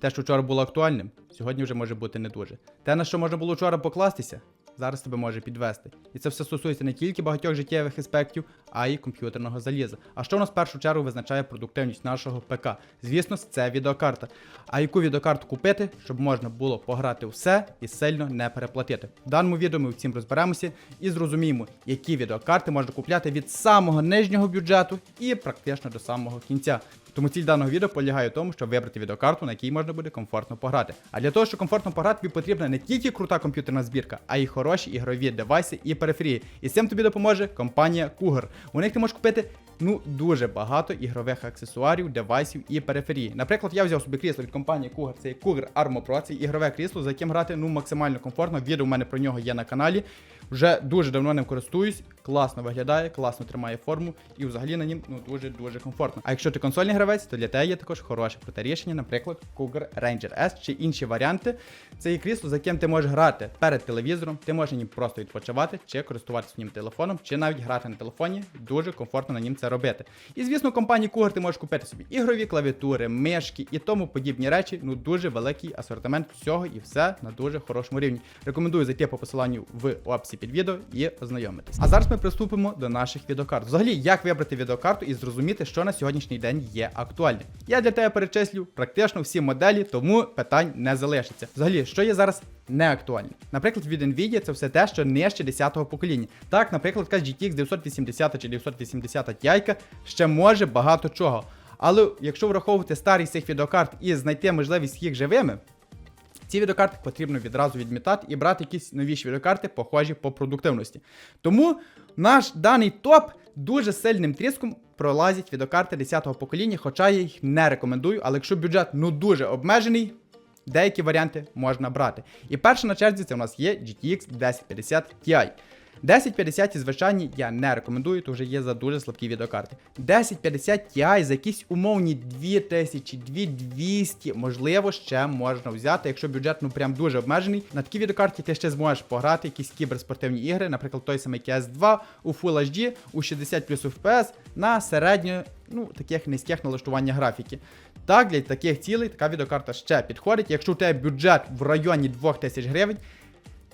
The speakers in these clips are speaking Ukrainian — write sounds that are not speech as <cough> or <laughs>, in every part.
Те, що вчора було актуальним, сьогодні вже може бути не дуже. Те, на що можна було вчора покластися, зараз тебе може підвести. І це все стосується не тільки багатьох життєвих аспектів, а й комп'ютерного заліза. А що у нас в першу чергу визначає продуктивність нашого ПК? Звісно, це відеокарта. А яку відеокарту купити, щоб можна було пограти все і сильно не переплатити? В даному відео ми всім розберемося і зрозуміємо, які відеокарти можна купляти від самого нижнього бюджету і практично до самого кінця. Тому ціль даного відео полягає в тому, щоб вибрати відеокарту, на якій можна буде комфортно пограти. А для того, щоб комфортно пограти, тобі потрібна не тільки крута комп'ютерна збірка, а й хороші ігрові девайси і периферії. І з цим тобі допоможе компанія Cougar. У них ти можеш купити ну дуже багато ігрових аксесуарів, девайсів і периферії. Наприклад, я взяв собі крісло від компанії Cougar, це Cougar Armo Pro, це ігрове крісло, за яким грати ну максимально комфортно. Відео у мене про нього є на каналі. Вже дуже давно ним користуюсь, класно виглядає, класно тримає форму і взагалі на нім ну дуже дуже комфортно. А якщо ти консольний гравець, то для тебе є також хороше проте рішення, наприклад, Cougar Ranger S чи інші варіанти. Це є крісло, за яким ти можеш грати перед телевізором, ти можеш на ним просто відпочивати, чи користуватися ним телефоном, чи навіть грати на телефоні. Дуже комфортно на нім це робити. І звісно, компанії Cougar ти можеш купити собі ігрові клавіатури, мишки і тому подібні речі. Ну дуже великий асортимент всього і все на дуже хорошому рівні. Рекомендую зайти по посиланню в описі під відео і ознайомитись. А зараз ми приступимо до наших відеокарт. Взагалі, як вибрати відеокарту і зрозуміти, що на сьогоднішній день є актуальним. Я для тебе перечислю практично всі моделі, тому питань не залишиться. Взагалі, що є зараз не актуальним. Наприклад, від Nvidia це все те, що нижче 10-го покоління. Так, наприклад, якась GTX 980 чи 980 Ti ще може багато чого. Але якщо враховувати старість цих відеокарт і знайти можливість їх живими, ці відеокарти потрібно відразу відмітати і брати якісь новіші відеокарти, похожі по продуктивності. Тому наш даний топ дуже сильним тріском пролазять відеокарти 10-го покоління, хоча я їх не рекомендую, але якщо бюджет ну дуже обмежений, деякі варіанти можна брати. І перша на черзі це у нас є GTX 1050 Ti. 1050 і звичайні я не рекомендую, то вже є за дуже слабкі відеокарти. 1050 Ti за якісь умовні 2000, 2200, можливо, ще можна взяти, якщо бюджет ну прям дуже обмежений. На такій відеокарті ти ще зможеш пограти якісь кіберспортивні ігри, наприклад, той самий CS2 у Full HD, у 60 плюс FPS на середньо, ну, таких низьких налаштування графіки. Так, для таких цілей така відеокарта ще підходить. Якщо у тебе бюджет в районі 2000 гривень,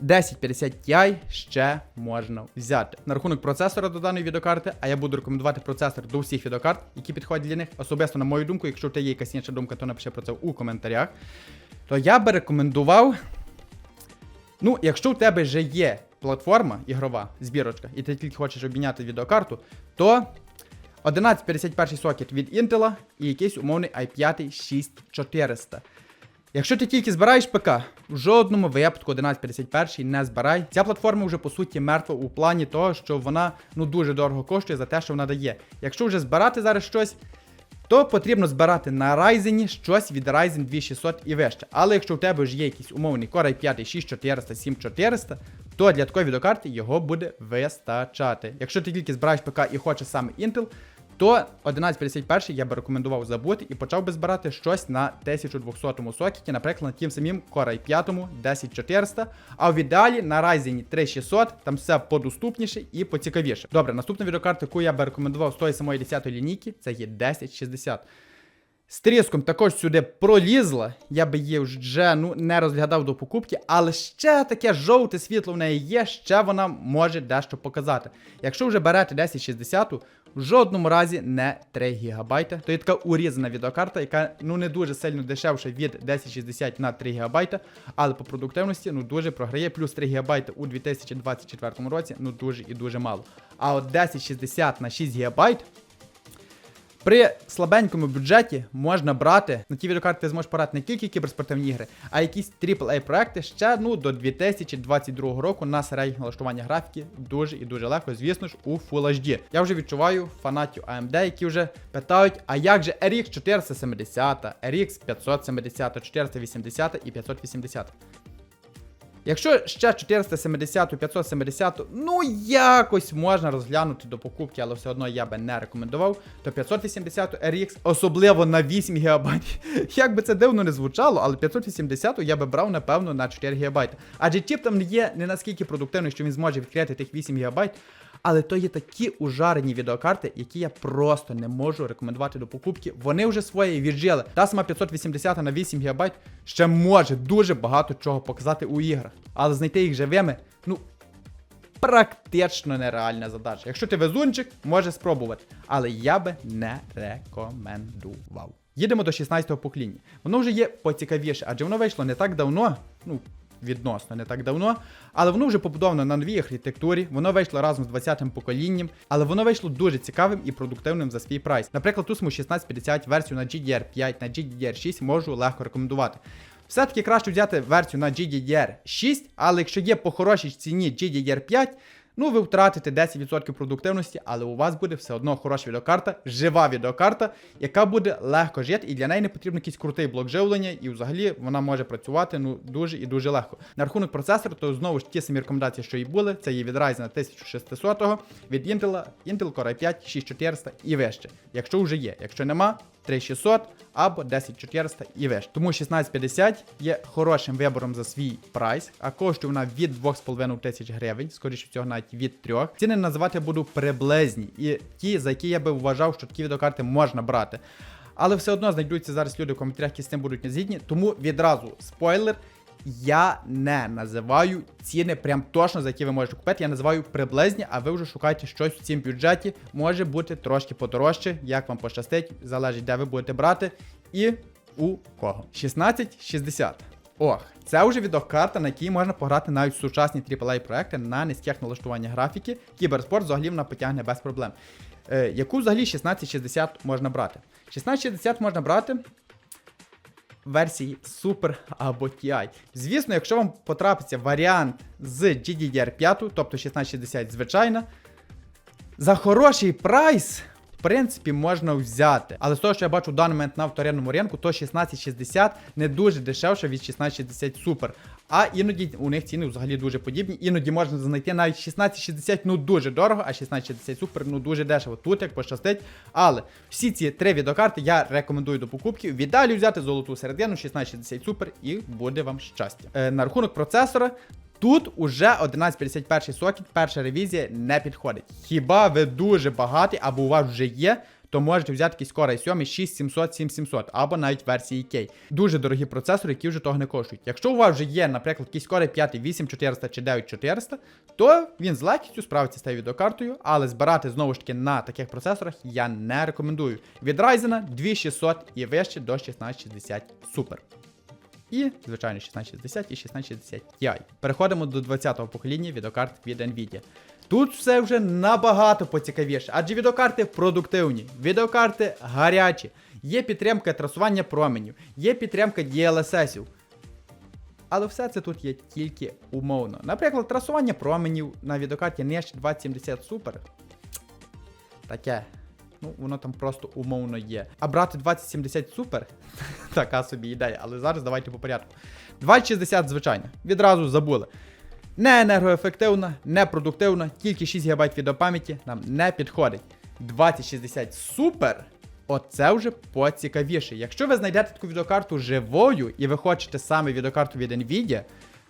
1050 Ti ще можна взяти. На рахунок процесора до даної відеокарти, а я буду рекомендувати процесор до всіх відеокарт, які підходять для них. Особисто, на мою думку, якщо у тебе є якась інша думка, то напиши про це у коментарях. То я би рекомендував. Ну, якщо у тебе вже є платформа ігрова, збірочка, і ти тільки хочеш обміняти відеокарту, то 1151 сокет від Intel і якийсь умовний i5 6400. Якщо ти тільки збираєш ПК, в жодному випадку 1151 не збирай. Ця платформа вже по суті мертва у плані того, що вона ну дуже дорого коштує за те, що вона дає. Якщо вже збирати зараз щось, то потрібно збирати на Ryzen щось від Ryzen 2600 і вище. Але якщо у тебе ж є якийсь умовний Core i5 6400, 7400, то для такої відеокарти його буде вистачати. Якщо ти тільки збираєш ПК і хочеш саме Intel, то 1151 я би рекомендував забути і почав би збирати щось на 1200 сокеті, наприклад, на тим самим Core i5 10400, а в ідеалі на Ryzen 3600, там все подоступніше і поцікавіше. Добре, наступна відеокарта, яку я би рекомендував з тої самої 10 лінійки, це є 1060. З тріском також сюди пролізла, я би її вже ну, не розглядав до покупки, але ще таке жовте світло в неї є, ще вона може дещо показати. Якщо вже берете 1060, в жодному разі не 3 ГБ. То є така урізана відеокарта, яка ну не дуже сильно дешевша від 1060 на 3 ГБ, але по продуктивності ну дуже програє. Плюс 3 ГБ у 2024 році ну дуже і дуже мало. А от 1060 на 6 ГБ при слабенькому бюджеті можна брати на ті відеокарти ти зможеш пограти не тільки кіберспортивні ігри, а якісь AAA проекти ще ну до 2022 року на середніх налаштування графіки дуже і дуже легко, звісно ж, у Full HD. Я вже відчуваю фанатів AMD, які вже питають, а як же RX 470, RX 570, 480 і 580. Якщо ще 470, 570, ну якось можна розглянути до покупки, але все одно я би не рекомендував, то 580 RX, особливо на 8 ГБ. <laughs> Як би це дивно не звучало, але 580 я би брав, напевно, на 4 ГБ. Адже чіп там є не наскільки продуктивний, що він зможе відкрити тих 8 ГБ. Але то є такі ужарені відеокарти, які я просто не можу рекомендувати до покупки. Вони вже своє віджили. Та сама 580 на 8 ГБ ще може дуже багато чого показати у іграх. Але знайти їх живими, ну. Практично нереальна задача. Якщо ти везунчик, може спробувати. Але я би не рекомендував. Їдемо до 16-го покоління. Воно вже є поцікавіше, адже воно вийшло не так давно, ну, відносно не так давно, але воно вже побудовано на новій архітектурі, воно вийшло разом з 20-м поколінням, але воно вийшло дуже цікавим і продуктивним за свій прайс. Наприклад, ту саму 1650 версію на GDR5, на GDR6 можу легко рекомендувати. Все-таки краще взяти версію на GDDR6, але якщо є по хорошій ціні GDDR5, ну ви втратите 10% продуктивності, але у вас буде все одно хороша відеокарта, жива відеокарта, яка буде легко жити, і для неї не потрібен якийсь крутий блок живлення, і взагалі вона може працювати ну дуже і дуже легко. На рахунок процесора, то знову ж ті самі рекомендації, що і були, це є від Ryzen 1600, від Intel, Intel Core i5 6400 і вище. Якщо вже є, якщо нема, 3600 або 10400 і вище. Тому 1650 є хорошим вибором за свій прайс, а коштує вона від 2,5 тисяч гривень, скоріше всього навіть від 3. Ціни називати буду приблизні, і ті, за які я би вважав, що такі відеокарти можна брати. Але все одно знайдуться зараз люди в коментарях, які з цим будуть не згідні. Тому відразу спойлер. Я не називаю ціни прям точно, за які ви можете купити. Я називаю приблизні, а ви вже шукайте щось в цьому бюджеті. Може бути трошки подорожче, як вам пощастить, залежить, де ви будете брати і у кого. 1660. Ох, це вже відеокарта, на якій можна пограти навіть сучасні AAA проекти на низьких налаштуваннях графіки. Кіберспорт взагалі вона потягне без проблем. Е, яку взагалі 1660 можна брати? 1660 можна брати версії Super або TI. Звісно, якщо вам потрапиться варіант з GDDR5, тобто 1660 звичайна, за хороший прайс, в принципі, можна взяти. Але з того, що я бачу в даний момент на вторинному ринку, то 1660 не дуже дешевше від 1660 Super. А іноді у них ціни взагалі дуже подібні. Іноді можна знайти навіть 1660 ну дуже дорого, а 1660 Super ну дуже дешево. Тут як пощастить. Але всі ці три відеокарти я рекомендую до покупки. Віддалі взяти золоту середину 1660 Super і буде вам щастя. Е, на рахунок процесора. Тут уже 1151 сокет, перша ревізія не підходить. Хіба ви дуже багаті, або у вас вже є, то можете взяти якийсь Core i7 6700, 7700, або навіть версії K. Дуже дорогі процесори, які вже того не коштують. Якщо у вас вже є, наприклад, якийсь Core i5 8400 чи 9400, то він з легкістю справиться з тією відеокартою, але збирати знову ж таки на таких процесорах я не рекомендую. Від Ryzen 2600 і вище до 1660 Super. І, звичайно, 1660 і 1660 Ti. Переходимо до 20-го покоління відеокарт від Nvidia. Тут все вже набагато поцікавіше, адже відеокарти продуктивні, відеокарти гарячі, є підтримка трасування променів, є підтримка DLSS. Але все це тут є тільки умовно. Наприклад, трасування променів на відеокарті нижче 2070 Super. Таке. Ну, воно там просто умовно є. А брати 2070 Super <laughs> така собі ідея, але зараз давайте по порядку. 2060 звичайно, відразу забули. Не енергоефективна, не продуктивна, тільки 6 ГБ відеопам'яті нам не підходить. 2060 Super. Оце вже поцікавіше. Якщо ви знайдете таку відеокарту живою і ви хочете саме відеокарту від Nvidia,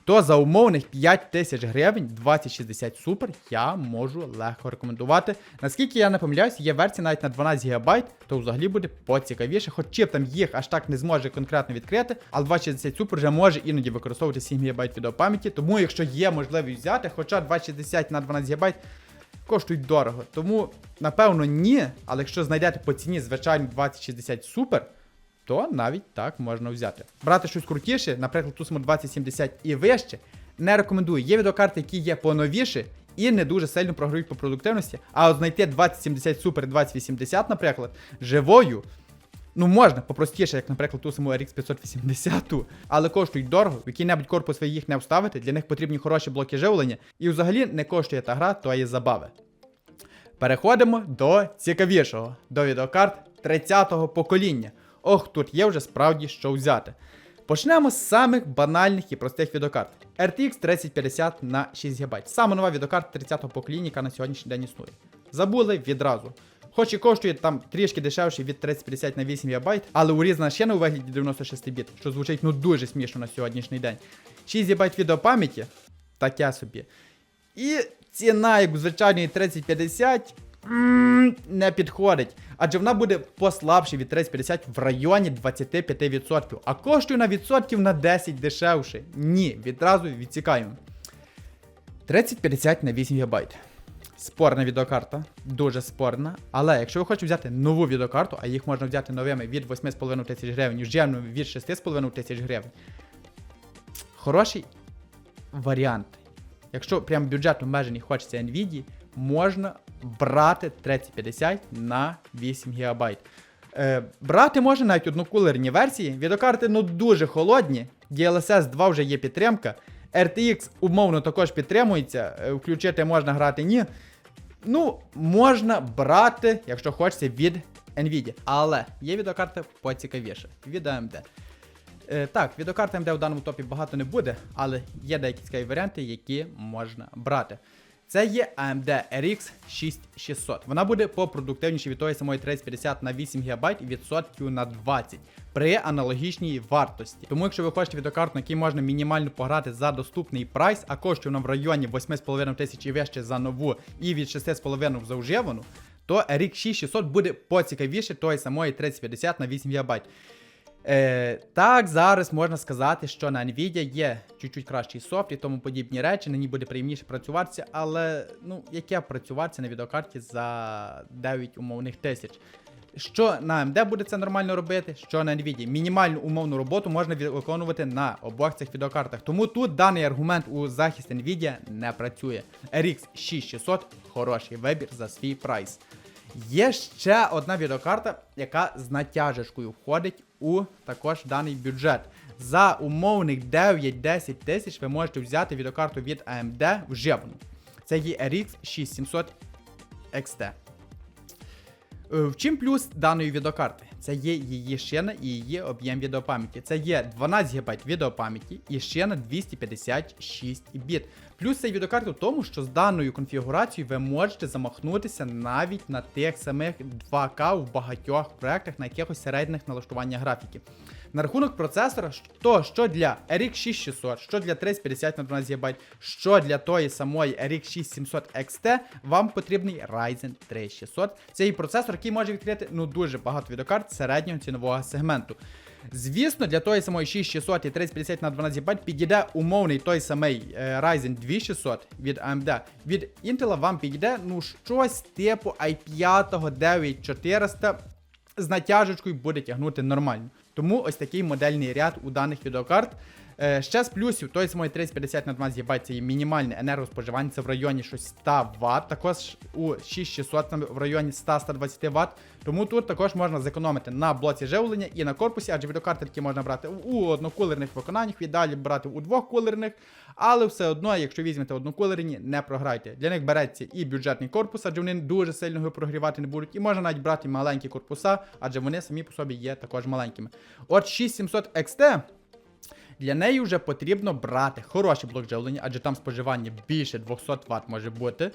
то за умовних 5 тисяч гривень 2060 Super я можу легко рекомендувати. Наскільки я не помиляюсь, є версія навіть на 12 ГБ, то взагалі буде поцікавіше, хоч чіп там їх аж так не зможе конкретно відкрити, але 2060 Super вже може іноді використовувати 7 ГБ відеопам'яті, тому якщо є можливість взяти, хоча 2060 на 12 ГБ коштують дорого. Тому, напевно, ні, але якщо знайдете по ціні звичайно 2060 Super, то навіть так можна взяти. Брати щось крутіше, наприклад, ту саму 2070 і вище, не рекомендую. Є відеокарти, які є поновіші і не дуже сильно програють по продуктивності. А от знайти 2070 Super 2080, наприклад, живою. Ну, можна попростіше, як, наприклад, ту саму RX 580, але коштують дорого, в який-небудь корпус ви їх не вставите, для них потрібні хороші блоки живлення, і взагалі не коштує та гра тої забави. Переходимо до цікавішого, до відеокарт 30-го покоління. Ох, тут є вже справді що взяти. Почнемо з самих банальних і простих відеокарт. RTX 3050 на 6 ГБ. Саме нова відеокарта 30-го покоління, яка на сьогоднішній день існує. Забули відразу. Хоч і коштує там трішки дешевше від 3050 на 8 ГБ, але урізана ще не у вигляді 96 біт, що звучить ну дуже смішно на сьогоднішній день. 6 ГБ відеопам'яті, таке собі. І ціна, як у звичайної 3050, м, не підходить. Адже вона буде послабше від 3050 в районі 25%. А коштує на відсотків на 10 дешевше. Ні, відразу відсікаємо. 3050 на 8 ГБ. Спорна відеокарта, дуже спорна. Але якщо ви хочете взяти нову відеокарту, а їх можна взяти новими від 8,5 тисяч гривень, жемними від 6,5 тисяч гривень. Хороший варіант. Якщо прям бюджет обмежений хочеться Nvidia, можна брати 3050 на 8 ГБ. Е, брати можна навіть однокулерні версії. Відеокарти ну дуже холодні. DLSS 2 вже є підтримка. RTX умовно також підтримується. е, Включити можна грати ні. Ну, можна брати, якщо хочеться, від Nvidia. Але є відеокарта поцікавіше. Від AMD. Е, так, відеокарт AMD в даному топі багато не буде, але є деякі цікаві варіанти, які можна брати. Це є AMD RX 6600. Вона буде попродуктивніші від тої самої 3050 на 8 ГБ відсотків на 20 при аналогічній вартості. Тому, якщо ви хочете відеокарту, на якій можна мінімально пограти за доступний прайс, а коштує вона в районі 8,5 тисяч і вище за нову і від 6,5 за вживану, то RX 6600 буде поцікавіше тої самої 3050 на 8 ГБ. Е, так, зараз можна сказати, що на Nvidia є чуть-чуть кращий софт і тому подібні речі, на ній буде приємніше працюватися, але ну, яке працюватися на відеокарті за 9 умовних тисяч. Що на AMD буде це нормально робити, що на Nvidia. Мінімальну умовну роботу можна виконувати на обох цих відеокартах. Тому тут даний аргумент у захист Nvidia не працює. RX 6600 хороший вибір за свій прайс. Є ще одна відеокарта, яка з натяжечкою входить у також даний бюджет. За умовних 9-10 тисяч ви можете взяти відеокарту від AMD вживану. Це є RX 6700 XT. В чим плюс даної відеокарти? Це є її шина і її об'єм відеопам'яті. Це є 12 ГБ відеопам'яті і шина 256 біт. Плюс цей відеокарту в тому, що з даною конфігурацією ви можете замахнутися навіть на тих самих 2К в багатьох проектах на якихось середніх налаштування графіки. На рахунок процесора, то що для RX 6600, що для 3050 на 12 ГБ, що для тої самої RX 6700 XT, вам потрібний Ryzen 3600. Це і процесор, який може відкрити ну дуже багато відеокарт середнього цінового сегменту. Звісно, для тої самої 6600 і 3050 на 12 ГБ підійде умовний той самий е, Ryzen 2600 від AMD. Від Intel вам підійде ну щось типу i5 9400 з натяжечкою буде тягнути нормально. Тому ось такий модельний ряд у даних відеокарт. Е, ще з плюсів, той самої 3050 на 12 ГБ це є мінімальне енергоспоживання, це в районі щось 100 Вт, також у 6600 там в районі 100-120 Вт. Тому тут також можна зекономити на блоці живлення і на корпусі, адже відеокарти такі можна брати у однокулерних виконаннях, віддалі брати у двохкулерних, але все одно, якщо візьмете однокулерні, не програйте. Для них береться і бюджетний корпус, адже вони дуже сильно його прогрівати не будуть, і можна навіть брати маленькі корпуса, адже вони самі по собі є також маленькими. От 6700 XT. Для неї вже потрібно брати хороший блок живлення, адже там споживання більше 200 Вт може бути.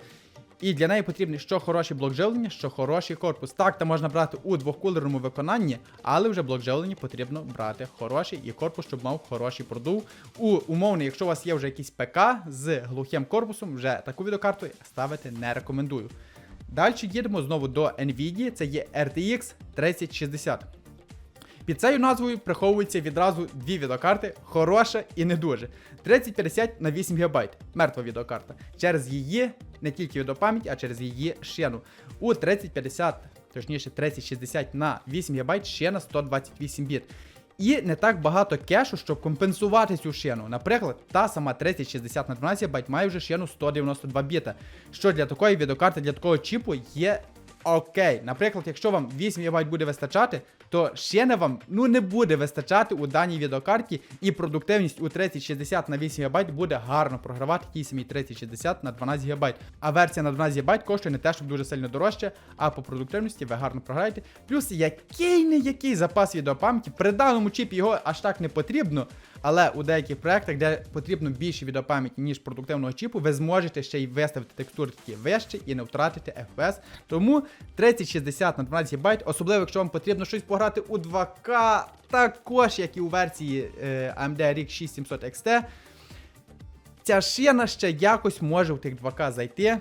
І для неї потрібний що хороший блок живлення, що хороший корпус. Так, там можна брати у двохкулерному виконанні, але вже блок живлення потрібно брати хороший і корпус, щоб мав хороший продув. У умовний, якщо у вас є вже якийсь ПК з глухим корпусом, вже таку відеокарту ставити не рекомендую. Далі їдемо знову до Nvidia, це є RTX 3060. Під цією назвою приховуються відразу дві відеокарти, хороша і не дуже. 3050 на 8 ГБ, мертва відеокарта. Через її не тільки відеопам'ять, а через її шину. У 3050, точніше 3060 на 8 ГБ ще на 128 біт. І не так багато кешу, щоб компенсувати цю шину. Наприклад, та сама 3060 на 12 ГБ має вже шину 192 біта. Що для такої відеокарти, для такого чіпу є окей. Наприклад, якщо вам 8 ГБ буде вистачати, то ще не вам ну не буде вистачати у даній відеокарті, і продуктивність у 3060 на 8 ГБ буде гарно програвати тій самій 3060 на 12 ГБ. А версія на 12 ГБ коштує не те, щоб дуже сильно дорожче, а по продуктивності ви гарно програєте. Плюс який не який запас відеопам'яті, при даному чіпі його аж так не потрібно. Але у деяких проектах, де потрібно більше відеопам'яті, ніж продуктивного чіпу, ви зможете ще й виставити текстури такі вище і не втратити FPS. Тому 3060 на 12 ГБ, особливо якщо вам потрібно щось пограти у 2К, також як і у версії AMD RX 6700 XT. ця шина ще якось може в тих 2К зайти.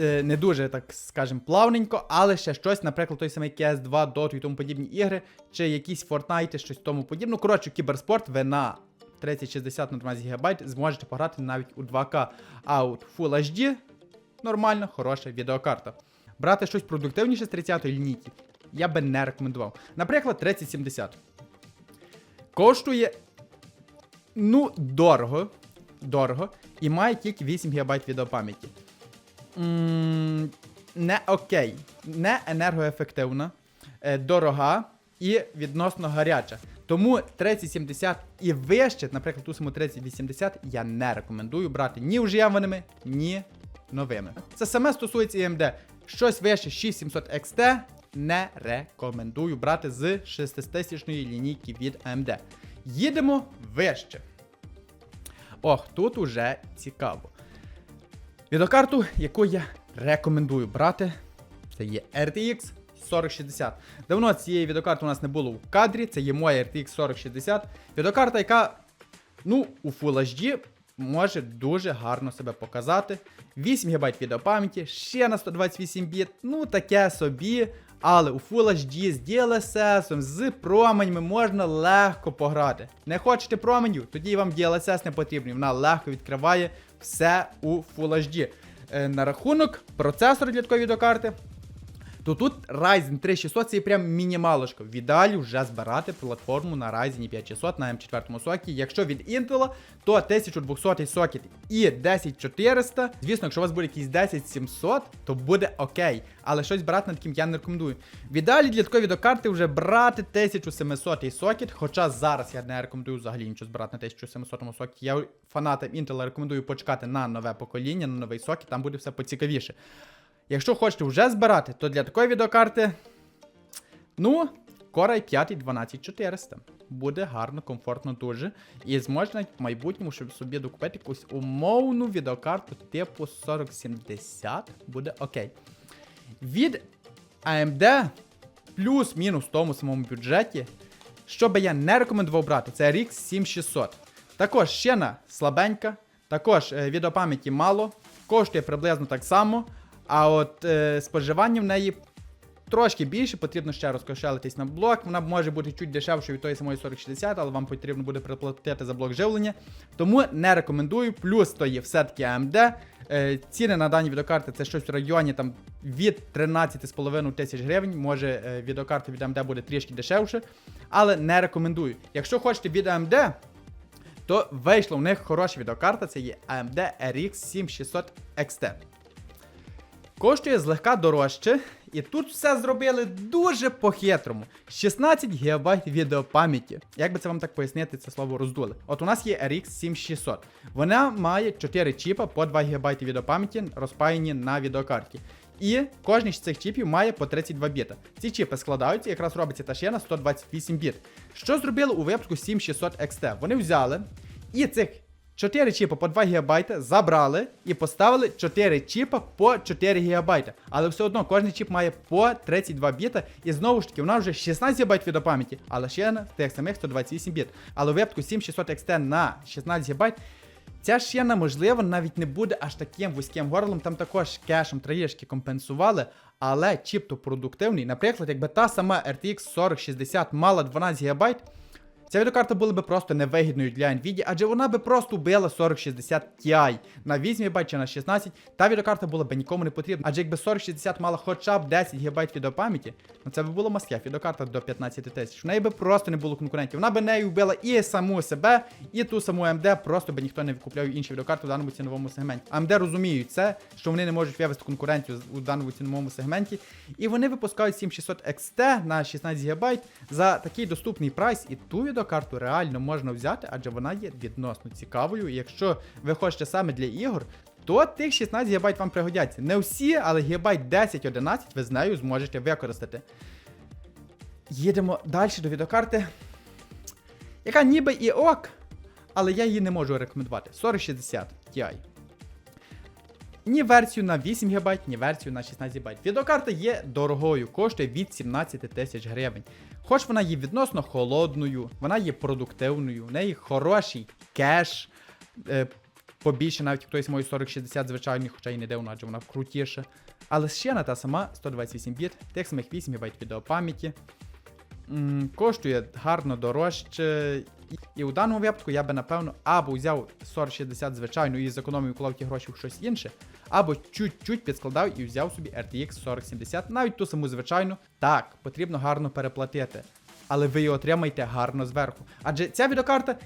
Е, Не дуже, так скажем, плавненько, але ще щось, наприклад, той самий CS2, Dota і тому подібні ігри, чи якісь Fortnite, щось тому подібне. Ну, коротше, кіберспорт ви на 3060 на 12 ГБ зможете пограти навіть у 2К. А от Full HD нормально, хороша відеокарта. Брати щось продуктивніше з 30-ї лінійки я би не рекомендував. Наприклад, 3070. Коштує ну, дорого. Дорого. І має тільки 8 ГБ відеопам'яті. Не окей. Не енергоефективна, е, дорога і відносно гаряча. Тому 3070 і вище, наприклад, ту саму 3080, я не рекомендую брати ні вживаними, ні новими. Це саме стосується AMD. Щось вище 6700 XT не рекомендую брати з 6000 лінійки від AMD. Їдемо вище. Ох, тут уже цікаво. Відеокарту, яку я рекомендую брати, це є RTX 4060. Давно цієї відеокарти у нас не було в кадрі, це є моя RTX 4060. Відеокарта, яка, ну, у Full HD може дуже гарно себе показати. 8 ГБ відеопам'яті, ще на 128 біт, ну таке собі. Але у Full HD з DLSS, з променями можна легко пограти. Не хочете променів? Тоді вам DLSS не потрібний. Вона легко відкриває все у Full HD. Е, на рахунок процесор для такої відеокарти. То тут Ryzen 3600 це прям мінімалочка. В вже збирати платформу на Ryzen 5600 на M4 сокеті. Якщо від Intel, то 1200 сокет і 10400. Звісно, якщо у вас буде якийсь 10700, то буде окей. Але щось брати над таким я не рекомендую. В ідеалі для такої відеокарти вже брати 1700 сокет, хоча зараз я не рекомендую взагалі нічого збирати на 1700 сокеті. Я фанатам Intel рекомендую почекати на нове покоління, на новий сокет, там буде все поцікавіше. Якщо хочете вже збирати, то для такої відеокарти, ну, Core i5 12400. Буде гарно, комфортно дуже. І навіть в майбутньому, щоб собі докупити якусь умовну відеокарту типу 4070, буде окей. Від AMD плюс-мінус в тому самому бюджеті, що би я не рекомендував брати, це RX 7600. Також щена слабенька, також е, відеопам'яті мало, коштує приблизно так само. А от е, споживання в неї трошки більше, потрібно ще розкошелитись на блок. Вона може бути чуть дешевше від тої самої 4060, але вам потрібно буде приплатити за блок живлення. Тому не рекомендую. Плюс то є все-таки AMD. Е, ціни на дані відеокарти це щось в районі там від 13,5 тисяч гривень. Може е, відеокарта від AMD буде трішки дешевше, але не рекомендую. Якщо хочете від AMD, то вийшла у них хороша відеокарта, це є AMD RX 7600 XT. Коштує злегка дорожче, і тут все зробили дуже по-хитрому. 16 ГБ відеопам'яті. Як би це вам так пояснити, це слово роздули. От у нас є RX 7600. Вона має 4 чіпа по 2 ГБ відеопам'яті, розпаяні на відеокарті. І кожен з цих чіпів має по 32 біта. Ці чіпи складаються, якраз робиться та ще на 128 біт. Що зробили у випадку 7600 XT? Вони взяли і цих 4 чіпа по 2 ГБ забрали і поставили 4 чіпа по 4 ГБ. Але все одно кожен чіп має по 32 біта. І знову ж таки, вона вже 16 ГБ відеопам'яті, але ще на тих самих 128 біт. Але у випадку 7600 XT на 16 ГБ. Ця шина, можливо, навіть не буде аж таким вузьким горлом, там також кешем трішки компенсували, але чіп то продуктивний. Наприклад, якби та сама RTX 4060 мала 12 ГБ, Ця відеокарта була би просто невигідною для Nvidia, адже вона би просто вбила 4060 Ti на 8 ГБ чи на 16. Та відеокарта була б нікому не потрібна. Адже якби 4060 мала хоча б 10 ГБ відеопам'яті, ну це б було маскеф, відеокарта до 15 тисяч. В неї би просто не було конкурентів. Вона би нею вбила і саму себе, і ту саму AMD, просто би ніхто не викупляв інші відеокарти в даному ціновому сегменті. AMD розуміють це, що вони не можуть вивести конкуренцію у даному ціновому сегменті. І вони випускають 7600 XT на 16 ГБ за такий доступний прайс. І ту відеокарту реально можна взяти, адже вона є відносно цікавою. І якщо ви хочете саме для ігор, то тих 16 ГБ вам пригодяться. Не всі, але ГБ 10-11 ви з нею зможете використати. Їдемо далі до відеокарти, яка ніби і ок, але я її не можу рекомендувати. 4060 Ti. Ні версію на 8 ГБ, ні версію на 16 ГБ. Відеокарта є дорогою, коштує від 17 тисяч гривень. Хоч вона є відносно холодною, вона є продуктивною, в неї хороший кеш. Е, побільше, навіть хтось мої 4060 звичайний, хоча й не дивно, адже вона крутіша. Але ще на та сама 128 біт, тих самих 8 ГБ відеопам'яті. Коштує гарно дорожче. І- І у даному випадку я би напевно або взяв 4060 звичайну і зекономив клав гроші в щось інше, або чуть-чуть підскладав і взяв собі RTX 4070, навіть ту саму звичайну. Так, потрібно гарно переплатити. Але ви її отримаєте гарно зверху. Адже ця відеокарта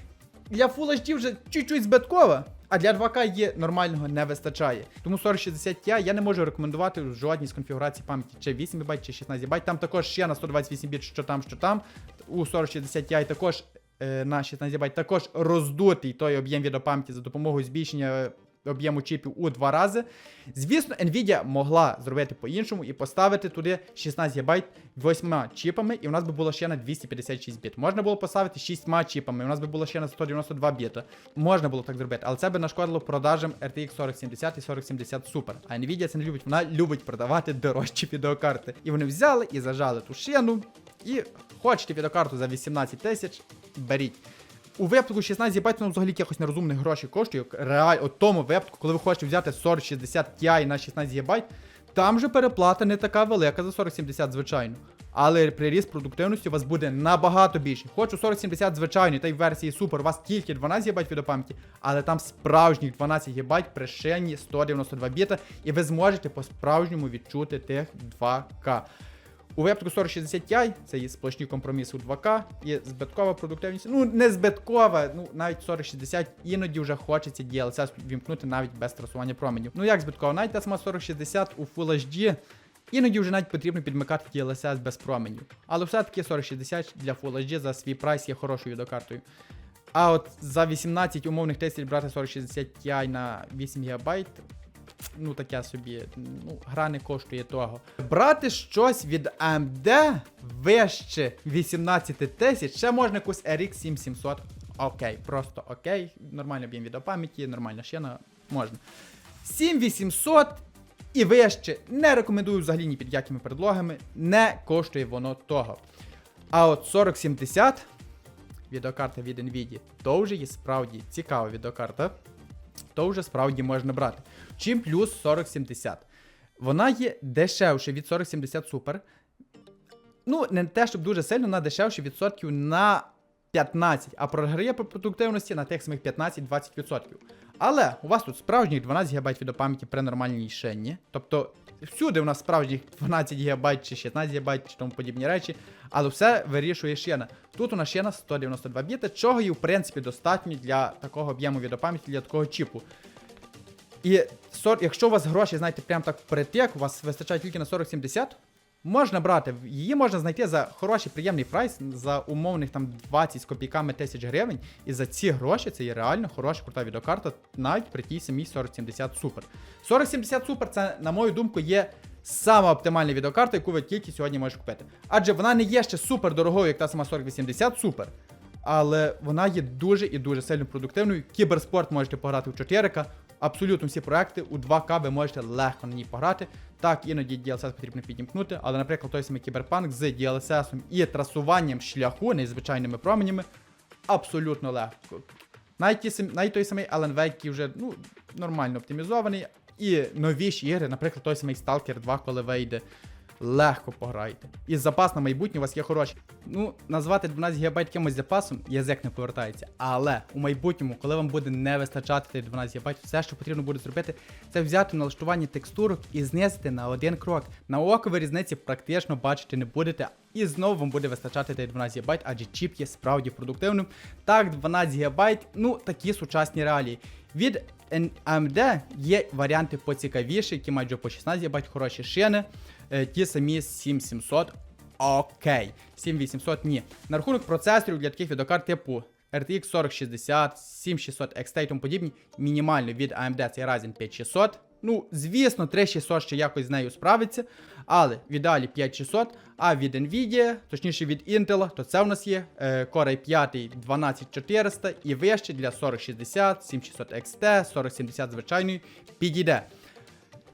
для Full HD вже чуть-чуть збиткова, а для 2К є нормального не вистачає. Тому 4060 Ti я не можу рекомендувати в жодній з конфігурацій пам'яті, чи 8 ГБ, чи 16 ГБ. Там також ще на 128 біт, що там, що там. У 4060 Ti також е, на 16 ГБ також роздутий той об'єм відеопам'яті за допомогою збільшення об'єму чіпів у два рази. Звісно, Nvidia могла зробити по-іншому і поставити туди 16 ГБ 8 чіпами, і у нас би було ще на 256 біт. Можна було поставити 6 чіпами, і у нас би було ще на 192 біта. Можна було так зробити, але це би нашкодило продажам RTX 4070 і 4070 Super. А Nvidia це не любить, вона любить продавати дорожчі відеокарти. І вони взяли і зажали ту шину. І хочете відеокарту за 18 тисяч, беріть. У випадку 16 ГБ, ну взагалі якихось нерозумних грошей коштує. Реаль, от тому випадку, коли ви хочете взяти 4060 Ti на 16 ГБ, там же переплата не така велика за 4070 звичайно. Але приріст продуктивності у вас буде набагато більший. Хочу 4070 звичайний, та й версії Super, у вас тільки 12 ГБ відеопам'яті, але там справжніх 12 ГБ при шині 192 біта, і ви зможете по-справжньому відчути тих 2К. У випадку 4060 Ti це є сплошні компроміси у 2К, є збиткова продуктивність. Ну, не збиткова, ну навіть 4060 іноді вже хочеться DLSS вімкнути навіть без трасування променів. Ну як збиткова? Навіть та сама 4060 у Full HD. Іноді вже навіть потрібно підмикати DLSS без променів. Але все-таки 4060 для Full HD за свій прайс є хорошою відеокартою. А от за 18 умовних тисяч брати 4060 Ti на 8 ГБ, ну таке собі, ну, гра не коштує того. Брати щось від AMD вище 18 тисяч, ще можна якусь RX 7700. Окей, просто окей, нормальний об'єм відеопам'яті, нормальна шина, можна. 7800 і вище не рекомендую взагалі ні під якими предлогами, не коштує воно того. А от 4070 відеокарта від Nvidia, то вже є справді цікава відеокарта, то вже справді можна брати. Чим плюс 4070. Вона є дешевше від 4070 Super. Ну, не те, щоб дуже сильно, вона дешевше відсотків на 15, а програє по продуктивності на тих самих 15-20%. Але у вас тут справжніх 12 ГБ відеопам'яті при нормальній шині. Тобто всюди у нас справді 12 ГБ чи 16 ГБ чи тому подібні речі, але все вирішує шина. Тут у нас шина 192 біти, чого і в принципі достатньо для такого об'єму відеопам'яті, для такого чіпу. І якщо у вас гроші, знаєте, прям так впритик, у вас вистачає тільки на 40-70, можна брати. Її можна знайти за хороший приємний прайс, за умовних там 20 з копійками тисяч гривень. І за ці гроші це є реально хороша крута відеокарта, навіть при тій самій 4070 Super. 4070 Super це, на мою думку, є сама оптимальна відеокарта, яку ви тільки сьогодні можете купити. Адже вона не є ще супер дорогою, як та сама 4080 Super. Але вона є дуже і дуже сильно продуктивною. Кіберспорт можете пограти у 4К. Абсолютно всі проекти у 2К ви можете легко на ній пограти. Так, іноді DLSS потрібно підімкнути, але, наприклад, той самий кіберпанк з DLSS і трасуванням шляху незвичайними променями абсолютно легко. Навіть, ті навіть той самий LNV, який вже ну, нормально оптимізований, і новіші ігри, наприклад, той самий Stalker 2, коли вийде, легко пограєте. І запас на майбутнє у вас є хороший. Ну, назвати 12 ГБ якимось запасом, язик не повертається. Але у майбутньому, коли вам буде не вистачати тих 12 ГБ, все, що потрібно буде зробити, це взяти налаштування текстурок і знизити на один крок. На око ви різниці практично бачити не будете. І знову вам буде вистачати тих 12 ГБ, адже чіп є справді продуктивним. Так, 12 ГБ, ну такі сучасні реалії. Від AMD є варіанти поцікавіші, які мають вже по 16 ГБ, хороші шини. Е, ті самі 7700. Окей. 7800 ні. На рахунок процесорів для таких відеокарт типу RTX 4060, 7600 XT і тому подібні, мінімально від AMD це Ryzen 5600. Ну, звісно, 3600 ще якось з нею справиться, але в ідеалі 5600, а від Nvidia, точніше від Intel, то це в нас є е, Core i5 12400 і вище для 4060, 7600 XT, 4070 звичайної підійде.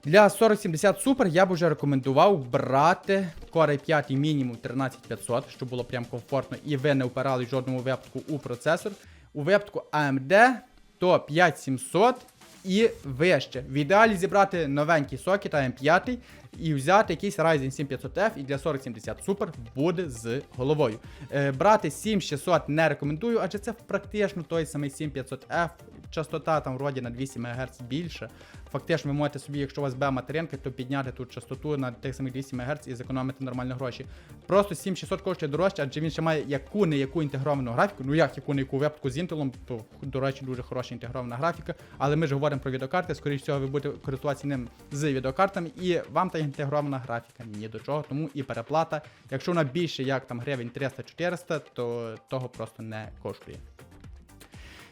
Для 4070 Super я б вже рекомендував брати Core i5 мінімум 13500, щоб було прям комфортно, і ви не впирали жодному випадку у процесор. У випадку AMD то 5700 і вище. В ідеалі зібрати новенький сокет AM5 і взяти якийсь Ryzen 7500F і для 4070 Super буде з головою. Е, брати 7600 не рекомендую, адже це практично той самий 7500F. Частота там вроді на 200 МГц більше. Фактично, ви можете собі, якщо у вас Б материнка, то підняти тут частоту на тих самих 200 МГц і зекономити нормально гроші. Просто 7600 коштує дорожче, адже він ще має яку не яку інтегровану графіку. Ну як яку не яку випадку з Intel, то до речі, дуже хороша інтегрована графіка. Але ми ж говоримо про відеокарти. Скоріше всього, ви будете користуватися ним з відеокартами, і вам та інтегрована графіка ні до чого, тому і переплата. Якщо вона більше як там гривень 300-400, то того просто не коштує.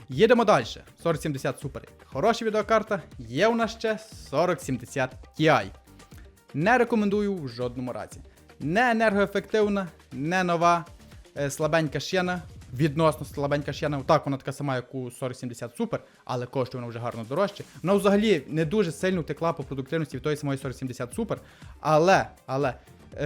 Їдемо далі. 4070 Super. Хороша відеокарта. Є у нас ще 4070 Ti. Не рекомендую в жодному разі. Не енергоефективна, не нова, е, слабенька шина. Відносно слабенька шина. Так, вона така сама, як у 4070 Super, але коштує вона вже гарно дорожче. Вона взагалі не дуже сильно втекла по продуктивності в тої самої 4070 Super. Але, але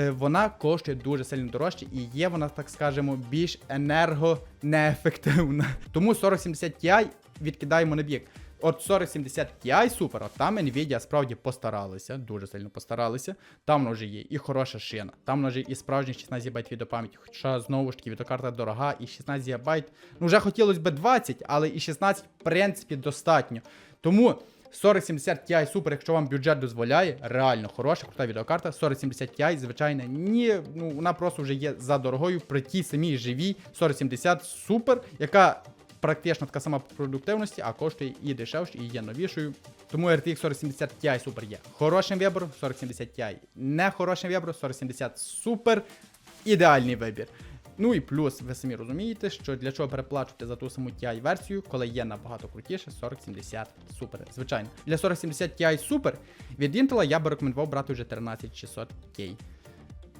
вона коштує дуже сильно дорожче і є вона, так скажемо, більш енергонеефективна. <laughs> Тому 4070 Ti відкидаємо на бік. От 4070 Ti Super, от там Nvidia справді постаралися, дуже сильно постаралися. Там воно вже є і хороша шина, там воно вже і справжні 16 ГБ відеопам'яті. Хоча знову ж таки відеокарта дорога, і 16 ГБ. Ну вже хотілося б 20, але і 16, в принципі, достатньо. Тому 4070 Ti Super, якщо вам бюджет дозволяє, реально хороша, крута відеокарта. 4070 Ti, звичайно, ні, ну вона просто вже є за дорогою при тій самій живій 4070 Super, яка практично така сама по продуктивності, а коштує і дешевше, і є новішою. Тому RTX 4070 Ti Super є хорошим вибором, 4070 Ti не хорошим вибором, 4070 Super ідеальний вибір. Ну і плюс, ви самі розумієте, що для чого переплачувати за ту саму TI версію, коли є набагато крутіше 4070 Super. Звичайно, для 4070 Ti Super від Intel я би рекомендував брати вже 13600K.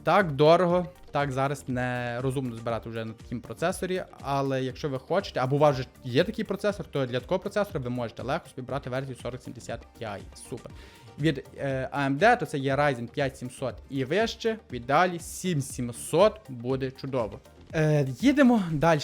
Так дорого, так зараз не розумно збирати вже на такому процесорі, але якщо ви хочете, або у вас вже є такий процесор, то для такого процесора ви можете легко собі брати версію 4070 Ti Super. Від е, AMD то це є Ryzen 5700 і вище, в ідеалі 7700 буде чудово. Е, їдемо далі.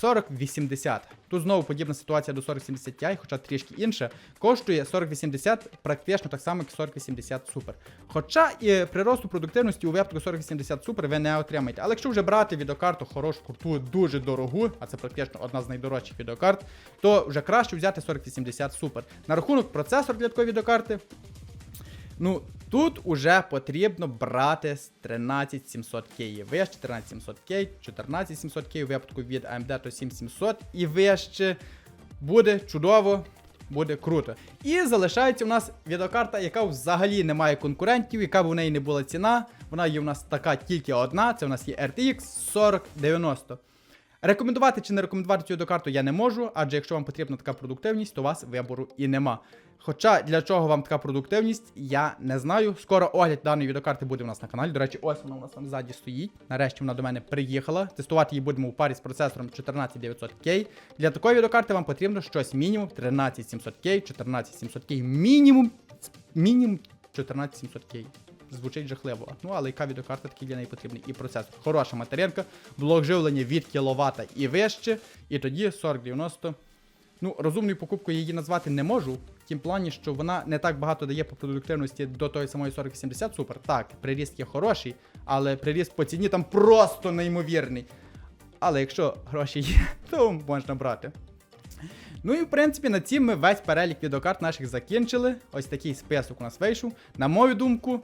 4080. Тут знову подібна ситуація до 4070 Ti, хоча трішки інша. Коштує 4080 практично так само, як 4080 Super. Хоча і приросту продуктивності у випадку 4080 Super ви не отримаєте. Але якщо вже брати відеокарту хорошу, круту, дуже дорогу, а це практично одна з найдорожчих відеокарт, то вже краще взяти 4080 Super. На рахунок процесор для такої відеокарти. Ну, тут уже потрібно брати з 13700K і вище, 13700K, 14700K у випадку від AMD то 7700 і вище. Буде чудово, буде круто. І залишається у нас відеокарта, яка взагалі не має конкурентів, яка б у неї не була ціна. Вона є у нас така тільки одна, це у нас є RTX 4090. Рекомендувати чи не рекомендувати цю відеокарту я не можу, адже якщо вам потрібна така продуктивність, то вас вибору і нема. Хоча для чого вам така продуктивність, я не знаю. Скоро огляд даної відеокарти буде у нас на каналі. До речі, ось вона у нас там ззаді стоїть. Нарешті вона до мене приїхала. Тестувати її будемо у парі з процесором 14900K. Для такої відеокарти вам потрібно щось мінімум 13700K, 14700K, мінімум, мінімум 14700K. Звучить жахливо. Ну, але яка відеокарта такий для неї потрібний і процесор. Хороша материнка, блок живлення від кіловата і вище. І тоді 4090. Ну, розумною покупкою її назвати не можу. В тім плані, що вона не так багато дає по продуктивності до тої самої 4070 Super. Так, приріст є хороший, але приріст по ціні там просто неймовірний. Але якщо гроші є, <laughs> то можна брати. Ну і в принципі на цім ми весь перелік відеокарт наших закінчили. Ось такий список у нас вийшов. На мою думку,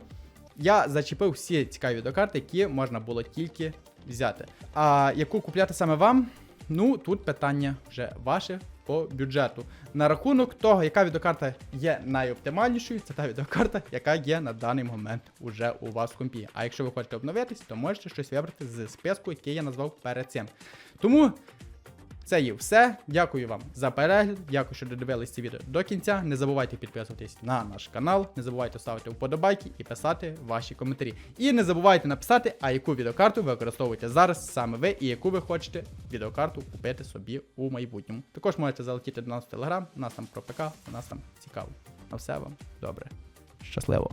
я зачепив всі цікаві відеокарти, які можна було тільки взяти. А яку купляти саме вам? Ну, тут питання вже ваше по бюджету. На рахунок того, яка відеокарта є найоптимальнішою, це та відеокарта, яка є на даний момент уже у вас в компі. А якщо ви хочете обновитись, то можете щось вибрати з списку, який я назвав перед цим. Тому це є все. Дякую вам за перегляд. Дякую, що додивились це відео до кінця. Не забувайте підписуватись на наш канал, не забувайте ставити вподобайки і писати ваші коментарі. І не забувайте написати, а яку відеокарту ви використовуєте зараз саме ви і яку ви хочете відеокарту купити собі у майбутньому. Також можете залетіти до нас в телеграм, у нас там про ПК, у нас там цікаво. На все вам добре. Щасливо!